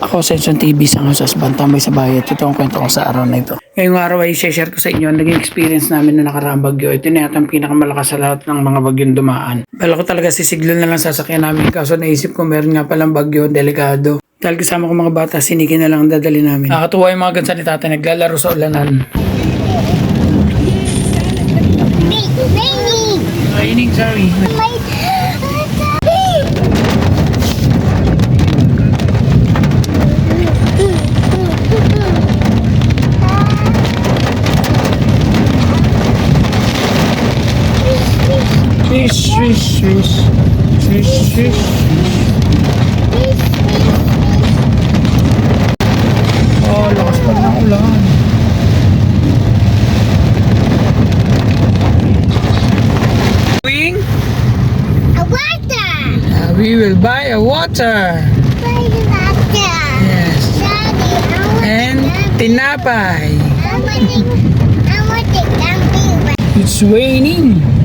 Ako, Senson TV, sa Ngasas Bantambay sa Bayat. Ito ang kwento ko sa araw na ito. Ngayong araw ay share ko sa inyo ang naging experience namin na nakaraang bagyo. Ito na yata ang pinakamalakas sa lahat ng mga bagyong dumaan. Bala ko talaga sisiglan na lang sasakyan namin. Kaso naisip ko meron nga palang bagyo, delikado. Dahil kasama ko mga bata, siniki na lang ang dadali namin. Nakakatuwa yung mga gansa ni tatay, naglalaro sa ulanan. Raining! Raining, sorry. Swish, swish, swish. Swish, swish. Oh, lakas pa ng ulan. Going? A water! Uh, we will buy a water. By the water! Yes. Daddy, And tinapay. I want it. I want it. It's raining.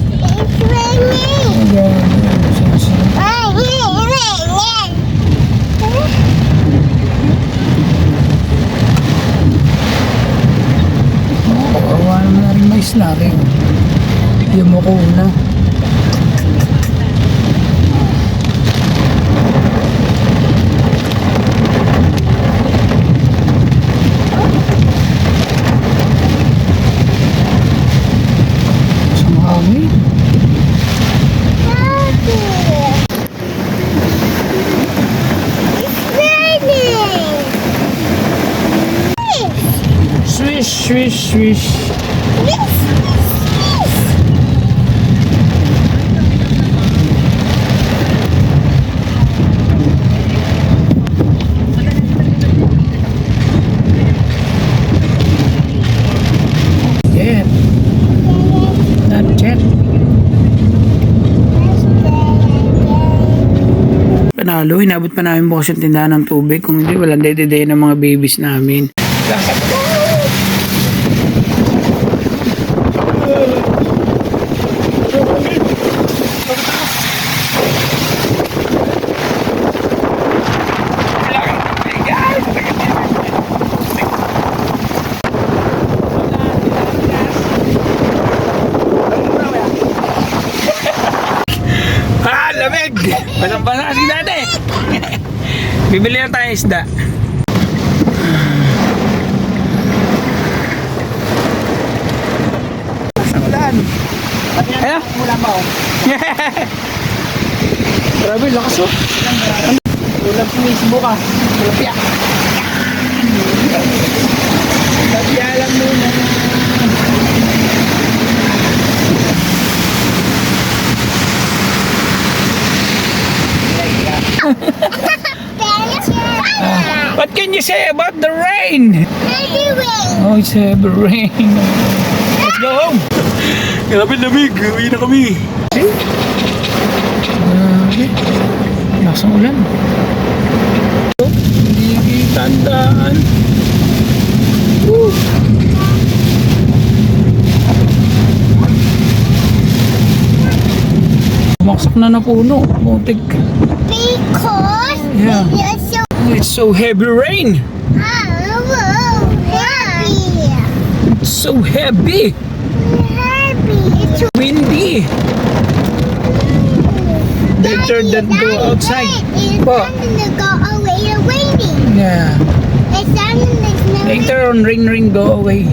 Naman na rin mais na rin. Yumuko na. Sa mahangin. Daddy. It's raining. Swish, swish, swish. This, this. Yeah, not yet. Panalo, inabot pa namin bukas yung tindahan ng tubig. Kung hindi, walang dede ng mga babies namin. Ah, lamig! Basang-basa si dati. Bibili na tayo isda. Sa ulan. Ano? Ulan ba? Grabe, lakas oh. Ulan sumisbo ka. Tilapia. Tilapia lang muna. What can you say about the rain? Oh, it's heavy rain. Let's go home. Grabe lamig. Uwi na kami. Grabe. Lasang ulan. Hindi tandaan. Woo. Bumaksak na na puno. Muntik. Because Yeah. It's so heavy rain. It's so heavy. It's Windy. Better than go outside. Waiting. Yeah. Later on, rain, rain, go away.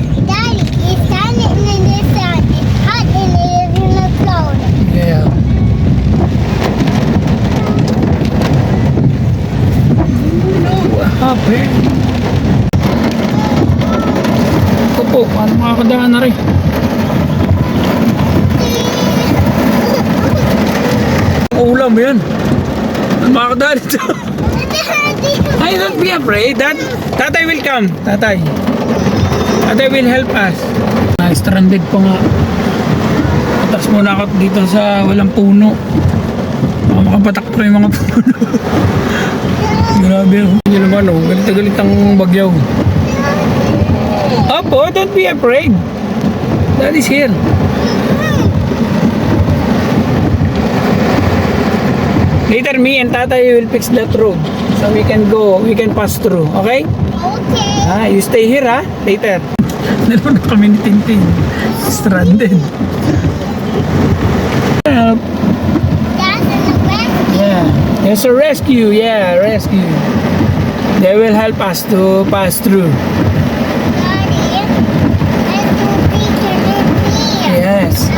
Happened? Ito po, paano makakadaan na rin? Ulam yan. Makakadaan ito? Ay, don't be afraid. That, tatay will come. Tatay. Tatay will help us. Ah, stranded pa nga. Atas muna ako dito sa walang puno. Makapatak pa yung mga puno. Grabe oh. Hindi naman oh. Galit na galit ang bagyaw. Opo, don't be afraid. Dad is here. Later, me and Tata will fix that road. So we can go, we can pass through. Okay? Okay. Ah, you stay here ha? Later. Dalawa na kami ni Tintin. Stranded. Help. That's in the. Yeah. There's a rescue. Yeah, rescue. They will help us to pass through. Yes.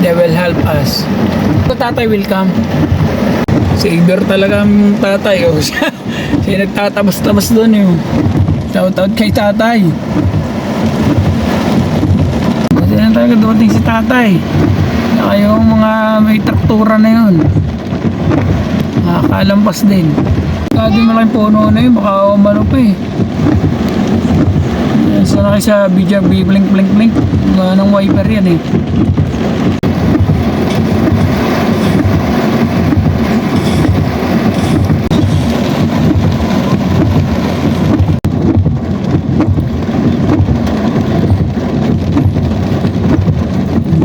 They will help us. So, tatay will come. Savior talaga ang tatay. Oh. Siya, siya nagtatabas-tabas doon yun. Shout out kay tatay. Kasi na talaga dumating si tatay. Yung mga may traktura na yun. Nakakalampas din. Din malaking puno na yun. Baka umano pa eh. Sana kayo sa video blink blink blink. Mga ng wiper yan eh.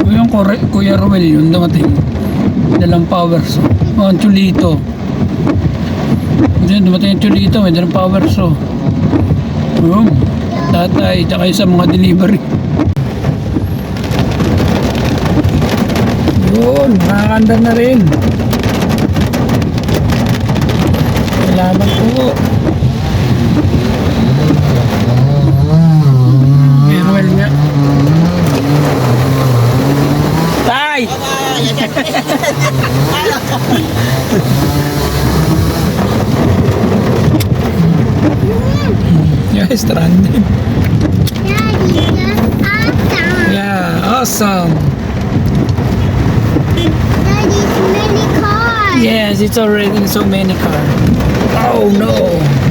Yung Kuya, Ruel yun dumating. Dalang power so. Oh, ang chulito. Diyan dumating yung chulito, may dalang power so. Boom. Tatay, tsaka yung sa mga delivery. Yun, makakandar na rin. Salamat po. Stranded. Daddy, awesome. Yeah, awesome. Daddy's many cars. Yes, it's already in so many cars. Oh no!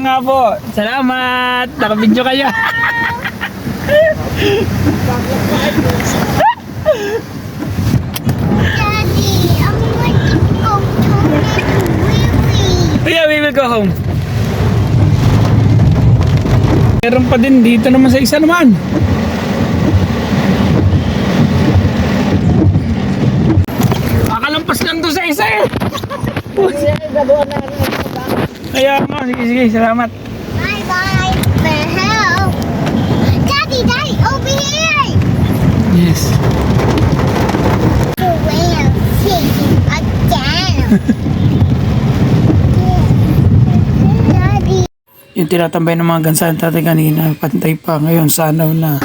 Nga po, salamat. Nakabidyo kayo. Daddy, I'm going to go to yeah, we will go home. Meron pa din dito naman sa isa naman. Makalampas lang to sa isa eh. Kaya nga, sige sige, salamat. Bye bye. Hell? Daddy, Daddy, over here. Yes. The way I'm shaking again. Daddy. Yung tinatambay ng mga gansa ng tatay kanina, pantay pa ngayon, sanaw na.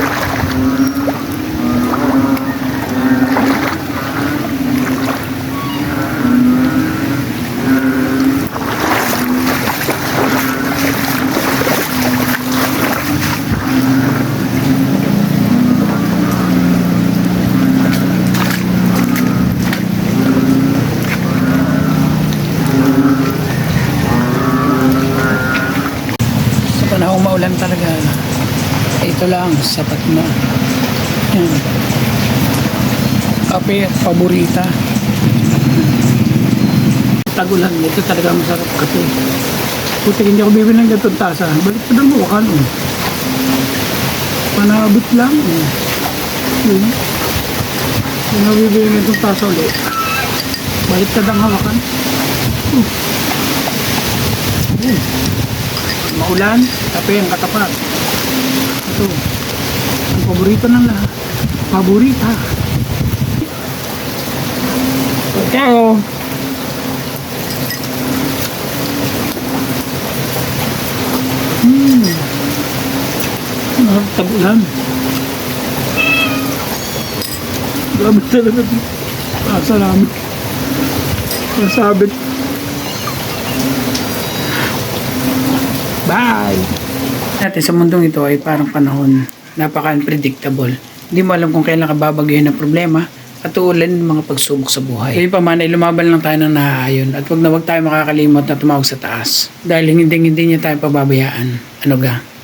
Ito lang, sapat na. Yan. Kape, paborita. Tagulan, ito talaga masarap kape. Puti, hindi ako bibili ng ganitong tasa. Balik pa doon mo, kan, oh. Panabot lang. Yun. Hindi ako bibili ng ganitong tasa ulit. Balik ka dang hawakan. Uh. Uh maulan, kape ang katapat. Ito, ang paborito ng lahat. Paborita. Ciao! Hmm. Ang tabulan. Grabe talaga. Ah, salamat. Masabit. Bye! Dati sa mundong ito ay parang panahon napaka-unpredictable. Hindi mo alam kung kailan ka babagyan ng problema at uulan ng mga pagsubok sa buhay. Kaya pa man ay lumaban lang tayo ng naaayon at wag na wag tayo makakalimot na tumawag sa taas. Dahil hindi hindi niya tayo pababayaan. Ano ga?